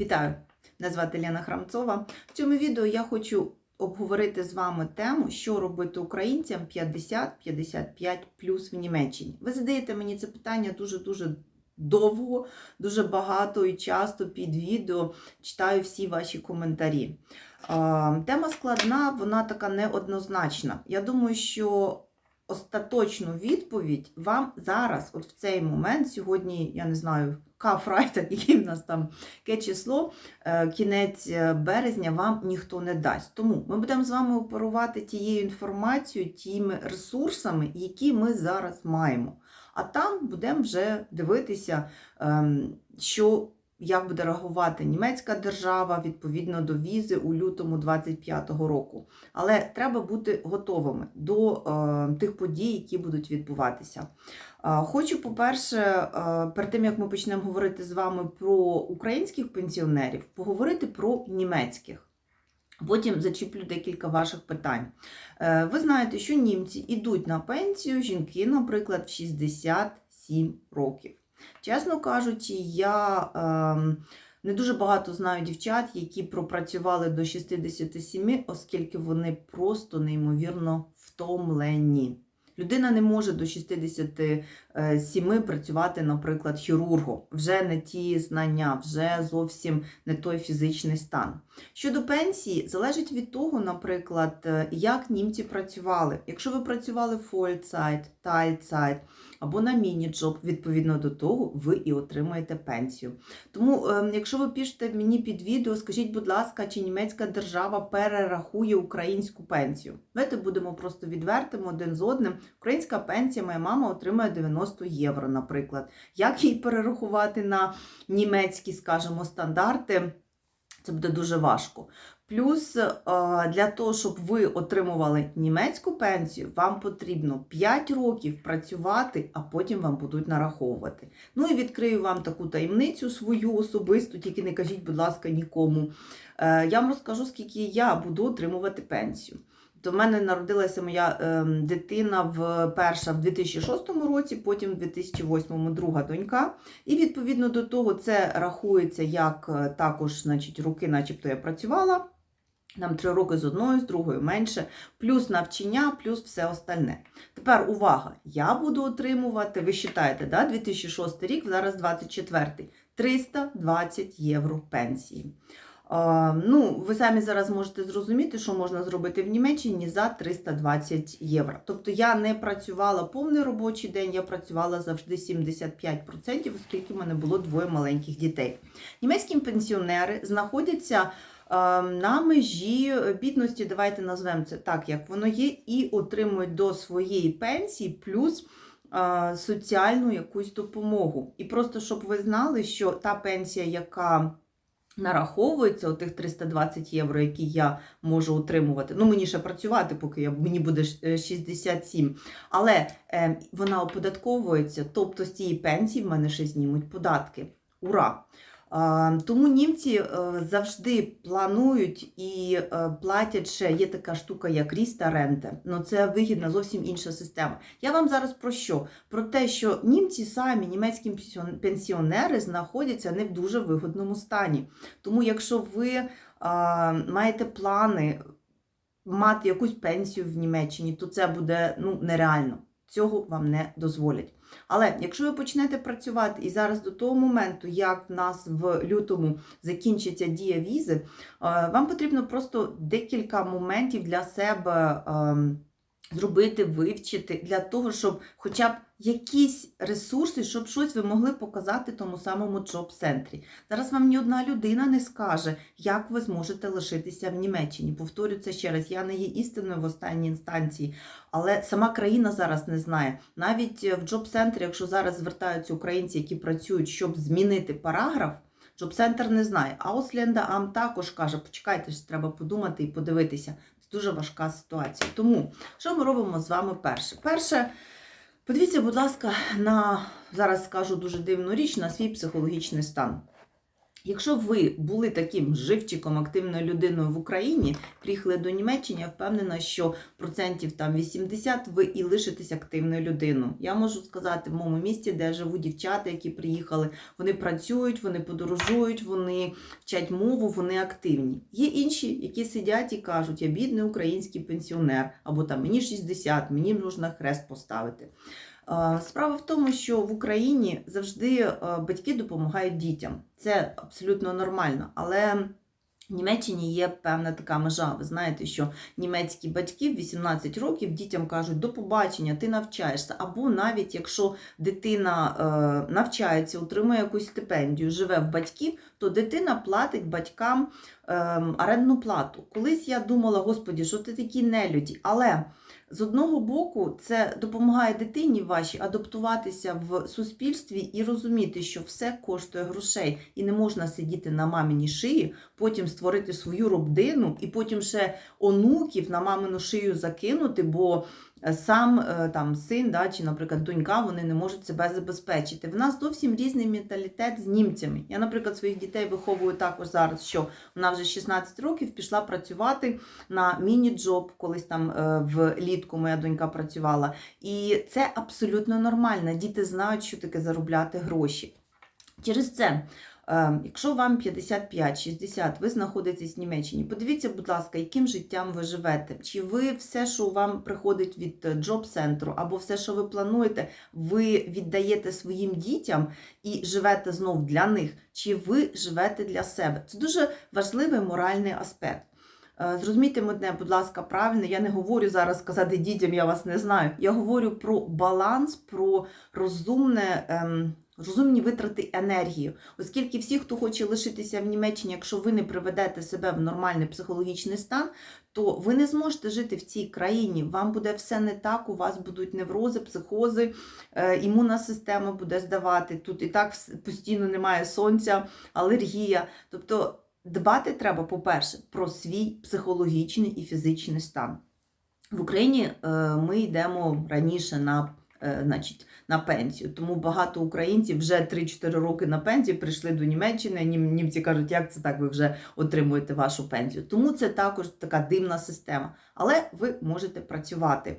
Вітаю! Мене звати Лена Храмцова. В цьому відео я хочу обговорити з вами тему, що робити українцям 50-55 плюс в Німеччині. Ви задаєте мені це питання дуже-дуже довго, дуже багато і часто під відео читаю всі ваші коментарі. Тема складна, вона така неоднозначна. Я думаю, що остаточну відповідь вам зараз, от в цей момент, сьогодні, я не знаю, кафрайтер, який в нас там яке число, е, кінець е, березня вам ніхто не дасть. Тому ми будемо з вами оперувати тією інформацією, тими ресурсами, які ми зараз маємо. А там будемо вже дивитися, ем, що. Як буде реагувати німецька держава відповідно до візи у лютому 25-го року. Але треба бути готовими до е, тих подій, які будуть відбуватися. Е, хочу, по-перше, е, перед тим як ми почнемо говорити з вами про українських пенсіонерів, поговорити про німецьких. Потім зачіплю декілька ваших питань. Е, ви знаєте, що німці йдуть на пенсію, жінки, наприклад, в 67 років. Чесно кажучи, я е, не дуже багато знаю дівчат, які пропрацювали до 67, оскільки вони просто неймовірно втомлені. Людина не може до 67 працювати, наприклад, хірургом. Вже не ті знання, вже зовсім не той фізичний стан. Щодо пенсії, залежить від того, наприклад, як німці працювали. Якщо ви працювали Vollzeit, Teilzeit або на міні-джоб, відповідно до того, ви і отримуєте пенсію. Тому, е, якщо ви пишете мені під відео, скажіть, будь ласка, чи німецька держава перерахує українську пенсію? Давайте будемо просто відвертими один з одним. Українська пенсія, моя мама отримує 90 євро, наприклад. Як її перерахувати на німецькі, скажімо, стандарти? Це буде дуже важко. Плюс е, для того, щоб ви отримували німецьку пенсію, вам потрібно 5 років працювати, а потім вам будуть нараховувати. Ну і відкрию вам таку таємницю свою особисту, тільки не кажіть, будь ласка, нікому. Е, Я вам розкажу, скільки я буду отримувати пенсію. То в мене народилася моя е, дитина в перша в 2006 році, потім в 2008 друга донька. І відповідно до того це рахується як е, також, значить, роки, начебто я працювала. Нам три роки з одною, з другою менше, плюс навчання, плюс все остальне. Тепер увага! Я буду отримувати, ви вважаєте, да, 2006 рік, зараз 24 320 євро пенсії. Ну, ви самі зараз можете зрозуміти, що можна зробити в Німеччині за 320 євро. Тобто я не працювала повний робочий день, я працювала завжди 75%, оскільки в мене було двоє маленьких дітей. Німецькі пенсіонери знаходяться на межі бідності, давайте назвемо це так, як воно є, і отримують до своєї пенсії плюс соціальну якусь допомогу. І просто щоб ви знали, що та пенсія, яка нараховується, отих 320 євро, які я можу отримувати. Ну, мені ще працювати, поки я, мені буде 67. Але е, вона оподатковується, тобто з цієї пенсії в мене ще знімуть податки. Ура! Тому німці завжди планують і платять ще є така штука, як ріста ренте. Ну це вигідна зовсім інша система. Я вам зараз про що? Про те, що німці самі, німецькі пенсіонери, знаходяться не в дуже вигодному стані. Тому, якщо ви маєте плани мати якусь пенсію в Німеччині, то це буде ну, нереально. Цього вам не дозволять. Але якщо ви почнете працювати і зараз до того моменту, як в нас в лютому закінчиться дія візи, е, вам потрібно просто декілька моментів для себе ем, зробити, вивчити, для того, щоб хоча б якісь ресурси, щоб щось ви могли показати тому самому джоб-центрі. Зараз вам ні одна людина не скаже, як ви зможете лишитися в Німеччині. Повторю це ще раз, я не є істинною в останній інстанції, але сама країна зараз не знає. Навіть в джоб-центрі, якщо зараз звертаються українці, які працюють, щоб змінити параграф. Джоб-центр не знає. А Осленда Ам також каже, почекайте, треба подумати і подивитися. Дуже важка ситуація. Тому, що ми робимо з вами перше? Перше, подивіться, будь ласка, на зараз скажу дуже дивну річ, на свій психологічний стан. Якщо ви були таким живчиком, активною людиною в Україні, приїхали до Німеччини, я впевнена, що процентів там 80 ви і лишитесь активною людиною. Я можу сказати, в моєму місті, де живуть дівчата, які приїхали, вони працюють, вони подорожують, вони вчать мову, вони активні. Є інші, які сидять і кажуть, я бідний український пенсіонер, або там мені 60, мені можна хрест поставити. Е, Справа в тому, що в Україні завжди е, батьки допомагають дітям. Це абсолютно нормально. Але в Німеччині є певна така межа. Ви знаєте, що німецькі батьки в 18 років дітям кажуть до побачення, ти навчаєшся. Або навіть якщо дитина е, навчається, отримує якусь стипендію, живе в батьків, то дитина платить батькам орендну плату. Колись я думала, господі, що ти такі нелюді, але. З одного боку, це допомагає дитині вашій адаптуватися в суспільстві і розуміти, що все коштує грошей, і не можна сидіти на маминій шиї, потім створити свою родину, і потім ще онуків на мамину шию закинути, бо сам е, там син, да, чи, наприклад, донька, вони не можуть себе забезпечити. В нас зовсім різний менталітет з німцями. Я, наприклад, своїх дітей виховую також зараз, що вона вже 16 років пішла працювати на міні-джоб, колись там е, влітку моя донька працювала. І це абсолютно нормально. Діти знають, що таке заробляти гроші. Через це, якщо вам 55-60, ви знаходитесь в Німеччині, подивіться, будь ласка, яким життям ви живете. Чи ви все, що вам приходить від джоб-центру, або все, що ви плануєте, ви віддаєте своїм дітям і живете знов для них, чи ви живете для себе? Це дуже важливий моральний аспект. Е, Зрозумійте мене, будь ласка, правильно. Я не говорю зараз сказати дітям, я вас не знаю. Я говорю про баланс, про розумне. Розумні витрати енергії, оскільки всі, хто хоче лишитися в Німеччині, якщо ви не приведете себе в нормальний психологічний стан, то ви не зможете жити в цій країні. Вам буде все не так, у вас будуть неврози, психози, е, імунна система буде здавати. Тут і так постійно немає сонця, алергія. Тобто дбати треба, по-перше, про свій психологічний і фізичний стан. В Україні е, ми йдемо раніше на, значить, на пенсію, тому багато українців вже 3-4 роки на пенсію прийшли до Німеччини. Нім, німці кажуть, як це так, ви вже отримуєте вашу пенсію. Тому це також така дивна система. Але ви можете працювати.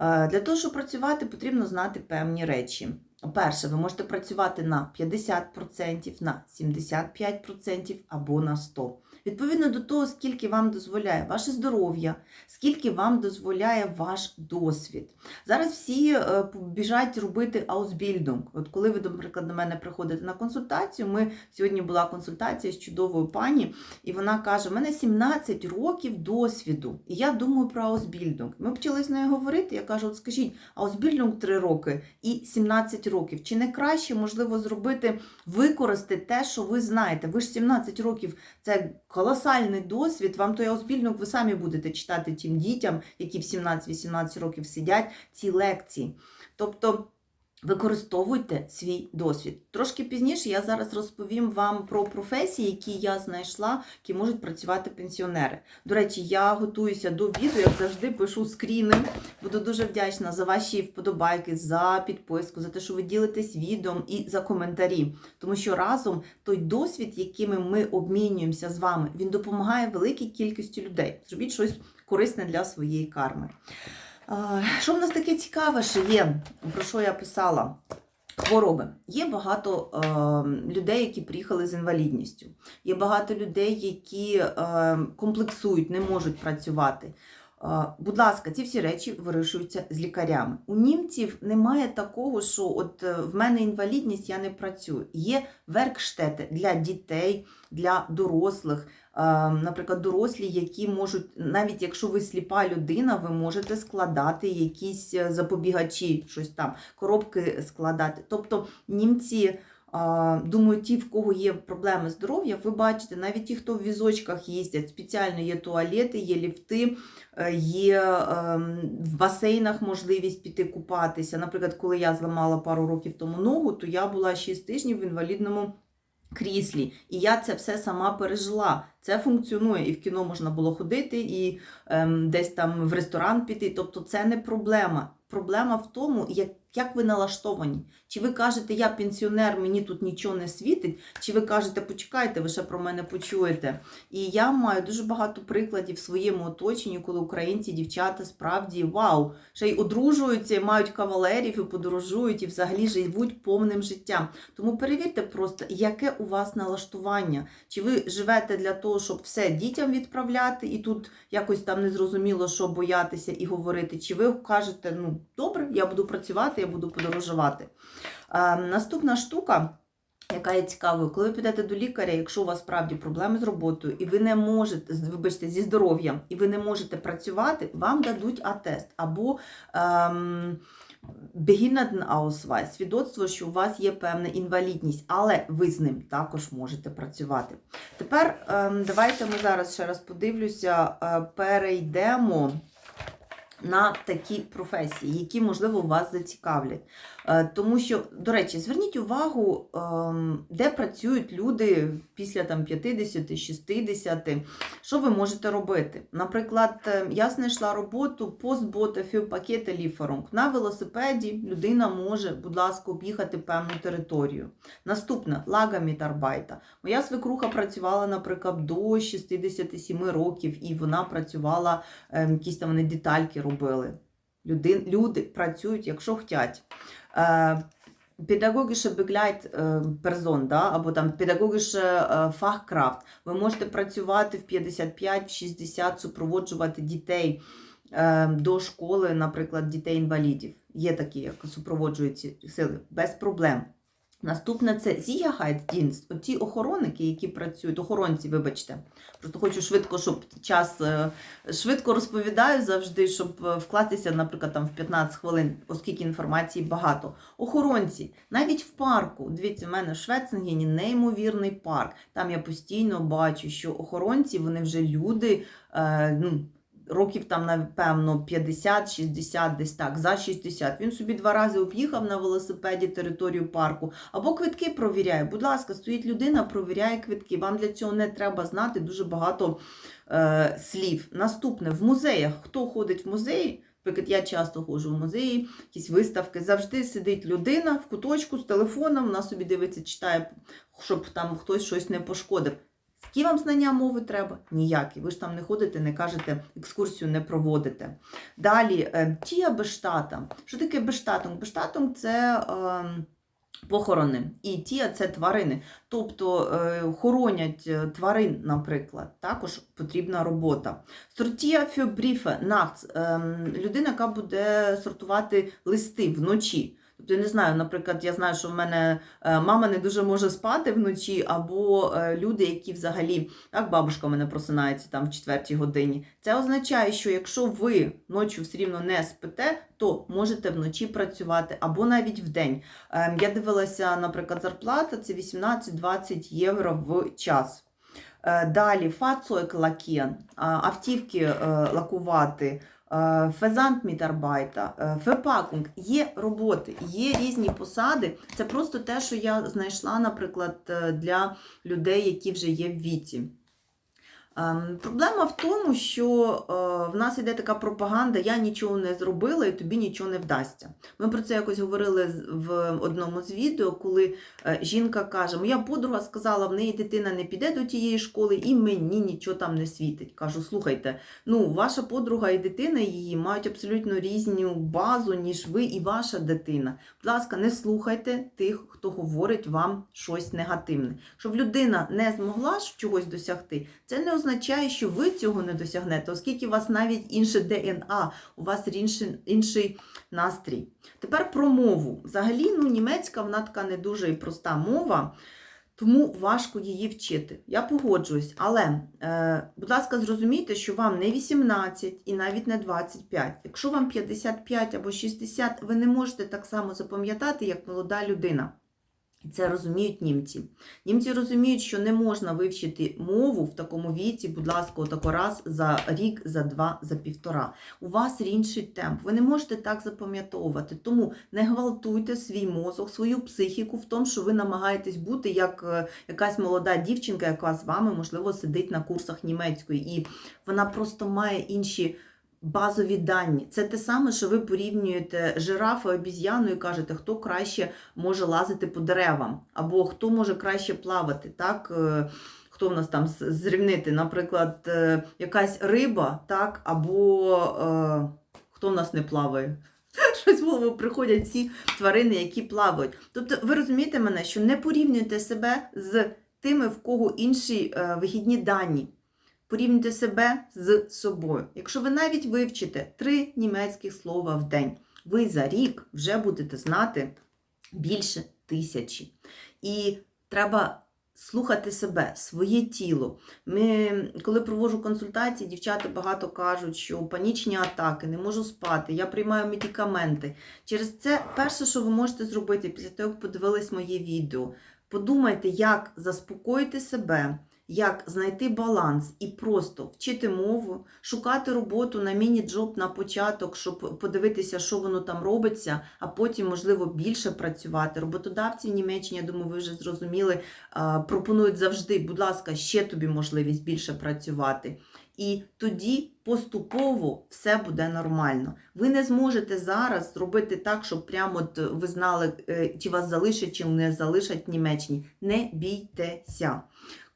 Е, Для того, щоб працювати, потрібно знати певні речі. Перше, ви можете працювати на 50%, на 75% або на 100%. Відповідно до того, скільки вам дозволяє ваше здоров'я, скільки вам дозволяє ваш досвід. Зараз всі е, біжать робити аусбільдинг. От коли ви, наприклад, до мене приходите на консультацію, ми сьогодні була консультація з чудовою пані, і вона каже: у мене 17 років досвіду, і я думаю про аусбільдинг. Ми почали з нею говорити. Я кажу: от скажіть, аусбільдинг 3 роки і 17 років. Чи не краще можливо зробити використати те, що ви знаєте? Ви ж 17 років це колосальний досвід. Вам той аусбільдинг ви самі будете читати тим дітям, які в 17-18 років сидять ці лекції. Тобто. Використовуйте свій досвід. Трошки пізніше я зараз розповім вам про професії, які я знайшла, які можуть працювати пенсіонери. До речі, я готуюся до відео, як завжди пишу скріни. Буду дуже вдячна за ваші вподобайки, за підписку, за те, що ви ділитесь відео і за коментарі. Тому що разом той досвід, якими ми обмінюємося з вами, він допомагає великій кількості людей. Зробіть щось корисне для своєї карми. Що в нас таке цікаве ще є, про що я писала? Хвороби. Є багато е, людей, які приїхали з інвалідністю. Є багато людей, які е, комплексують, не можуть працювати. Е, будь ласка, ці всі речі вирішуються з лікарями. У німців немає такого, що от е, в мене інвалідність, я не працюю. Є веркштети для дітей, для дорослих. Е, Наприклад, дорослі, які можуть, навіть якщо ви сліпа людина, ви можете складати якісь запобігачі, щось там, коробки складати. Тобто німці. Думаю, ті, в кого є проблеми здоров'я, ви бачите, навіть ті, хто в візочках їздять, спеціально є туалети, є ліфти, е, є ем, в басейнах можливість піти купатися. Наприклад, коли я зламала пару років тому ногу, то я була 6 тижнів в інвалідному кріслі. І я це все сама пережила. Це функціонує. І в кіно можна було ходити, і ем, десь там в ресторан піти. Тобто це не проблема. Проблема в тому, як як ви налаштовані? Чи ви кажете, я пенсіонер, мені тут нічого не світить, чи ви кажете, почекайте, ви ще про мене почуєте. І я маю дуже багато прикладів в своєму оточенні, коли українці, дівчата справді вау, ще й одружуються, і мають кавалерів, і подорожують, і взагалі живуть повним життям. Тому перевірте просто, яке у вас налаштування. Чи ви живете для того, щоб все дітям відправляти, і тут якось там незрозуміло, що боятися і говорити, чи ви кажете, ну добре, я буду працювати, я буду подорожувати. Е, наступна штука. Яка є цікавою, коли ви підете до лікаря, якщо у вас справді проблеми з роботою, і ви не можете, вибачте, зі здоров'ям, і ви не можете працювати, вам дадуть атест або ем, Behindertenausweis, свідоцтво, що у вас є певна інвалідність, але ви з ним також можете працювати. Тепер ем, давайте ми зараз ще раз подивлюся, е, перейдемо на такі професії, які, можливо, вас зацікавлять. Е, Тому що, до речі, зверніть увагу, ем, де працюють люди після там, 50-60, що ви можете робити. Наприклад, е, я знайшла роботу постбота філпакета ліферунг. На велосипеді людина може, будь ласка, об'їхати певну територію. Наступне лагамітарбайта. Моя свекруха працювала, наприклад, до 67 років, і вона працювала, ем, якісь там вони детальки робили. Люди, люди працюють, якщо хочуть. Е, Педагогіше бегляйт персон, да? або там педагогіше фахкрафт. Ви можете працювати в 55-60, супроводжувати дітей е, до школи, наприклад, дітей-інвалідів. Є такі, як супроводжують ці сили, без проблем. Наступне це Зігахайддінст. Оті охоронники, які працюють, охоронці, вибачте. Просто хочу швидко, щоб час е, швидко розповідаю завжди, щоб е, вкластися, наприклад, там в 15 хвилин, оскільки інформації багато. Охоронці, навіть в парку. Дивіться, в мене в Швецингені неймовірний парк. Там я постійно бачу, що охоронці вони вже люди. Е, ну, Років там, напевно, 50-60, десь так, за 60. Він собі два рази об'їхав на велосипеді територію парку. Або квитки провіряє. Будь ласка, стоїть людина, провіряє квитки. Вам для цього не треба знати дуже багато е, слів. Наступне, в музеях. Хто ходить в музеї? Наприклад, я часто ходжу в музеї, якісь виставки. Завжди сидить людина в куточку з телефоном, вона собі дивиться, читає, щоб там хтось щось не пошкодив. Які вам знання мови треба? Ніякі. Ви ж там не ходите, не кажете, екскурсію не проводите. Далі, е, тія бештата. Що таке бештатунг? Бештатунг – це е, похорони. І тія це тварини. Тобто е, хоронять е, тварин, наприклад. Також потрібна робота. Сортія фюбріфе, наchts. Е, людина, яка буде сортувати листи вночі. Тобто, я не знаю, наприклад, я знаю, що в мене е, мама не дуже може спати вночі, або е, люди, які взагалі, так, бабушка в мене просинається там в четвертій годині. Це означає, що якщо ви ночі все рівно не спите, то можете вночі працювати або навіть в день. Ем, Я дивилася, наприклад, зарплата це 18-20 євро в час. Е, Далі фацойк лакен, автівки лакувати. Е, Фезант мітарбайта, е, фепакунг. Є роботи, є різні посади. Це просто те, що я знайшла, наприклад, е, для людей, які вже є в віці. Ем, Проблема в тому, що е, в нас йде така пропаганда, я нічого не зробила і тобі нічого не вдасться. Ми про це якось говорили в одному з відео, коли е, жінка каже: Моя подруга сказала, в неї дитина не піде до тієї школи, і мені нічого там не світить. Кажу, слухайте, ну ваша подруга і дитина її мають абсолютно різну базу, ніж ви і ваша дитина. Будь ласка, не слухайте тих, хто говорить вам щось негативне. Щоб людина не змогла чогось досягти, це не означає, що ви цього не досягнете, оскільки у вас навіть інше ДНА, у вас інший, інший настрій. Тепер про мову. Взагалі, ну, німецька вона така не дуже і проста мова. Тому важко її вчити. Я погоджуюсь, але, е, будь ласка, зрозумійте, що вам не 18 і навіть не 25. Якщо вам 55 або 60, ви не можете так само запам'ятати, як молода людина. Це розуміють німці. Німці розуміють, що не можна вивчити мову в такому віці, будь ласка, отако раз за рік, за два, за півтора. У вас інший темп. Ви не можете так запам'ятовувати. Тому не гвалтуйте свій мозок, свою психіку в тому, що ви намагаєтесь бути як е, якась молода дівчинка, яка з вами, можливо, сидить на курсах німецької, і вона просто має інші базові дані. Це те саме, що ви порівнюєте жирафа, обіз'яну і кажете, хто краще може лазити по деревам, або хто може краще плавати. так? Е, Хто в нас там зрівнити, наприклад, е, якась риба, так, або е, хто в нас не плаває? Щось в голову приходять всі тварини, які плавають. Тобто, ви розумієте мене, що не порівнюйте себе з тими, в кого інші е, вихідні дані. Порівнюйте себе з собою. Якщо ви навіть вивчите три німецьких слова в день, ви за рік вже будете знати більше тисячі. І треба слухати себе, своє тіло. Ми, коли проводжу консультації, дівчата багато кажуть, що панічні атаки, не можу спати, я приймаю медикаменти. Через це перше, що ви можете зробити після того, як подивились моє відео, подумайте, як заспокоїти себе. Як знайти баланс і просто вчити мову, шукати роботу на міні-джоб на початок, щоб подивитися, що воно там робиться, а потім, можливо, більше працювати. Роботодавці Німеччині, я думаю, ви вже зрозуміли, пропонують завжди, будь ласка, ще тобі можливість більше працювати. І тоді поступово все буде нормально. Ви не зможете зараз зробити так, щоб прямо ви знали, е, чи вас залишать, чи не залишать в Німеччині. Не бійтеся.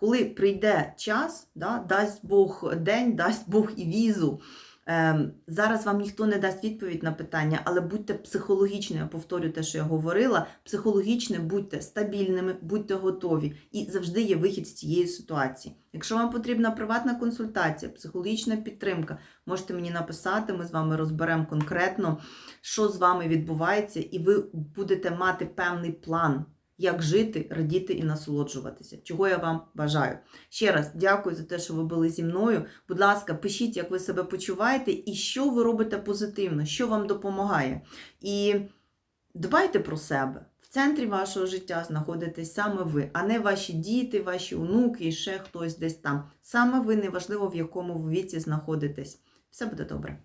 Коли прийде час, да, дасть Бог день, дасть Бог і візу. Ем, зараз вам ніхто не дасть відповідь на питання, але будьте психологічно, я повторю те, що я говорила. Психологічно будьте стабільними, будьте готові. І завжди є вихід з цієї ситуації. Якщо вам потрібна приватна консультація, психологічна підтримка, можете мені написати, ми з вами розберемо конкретно, що з вами відбувається, і ви будете мати певний план як жити, радіти і насолоджуватися. Чого я вам бажаю. Ще раз дякую за те, що ви були зі мною. Будь ласка, пишіть, як ви себе почуваєте і що ви робите позитивно, що вам допомагає. І дбайте про себе. В центрі вашого життя знаходитесь саме ви, а не ваші діти, ваші онуки і ще хтось десь там. Саме ви неважливо, в якому ви віці знаходитесь. Все буде добре.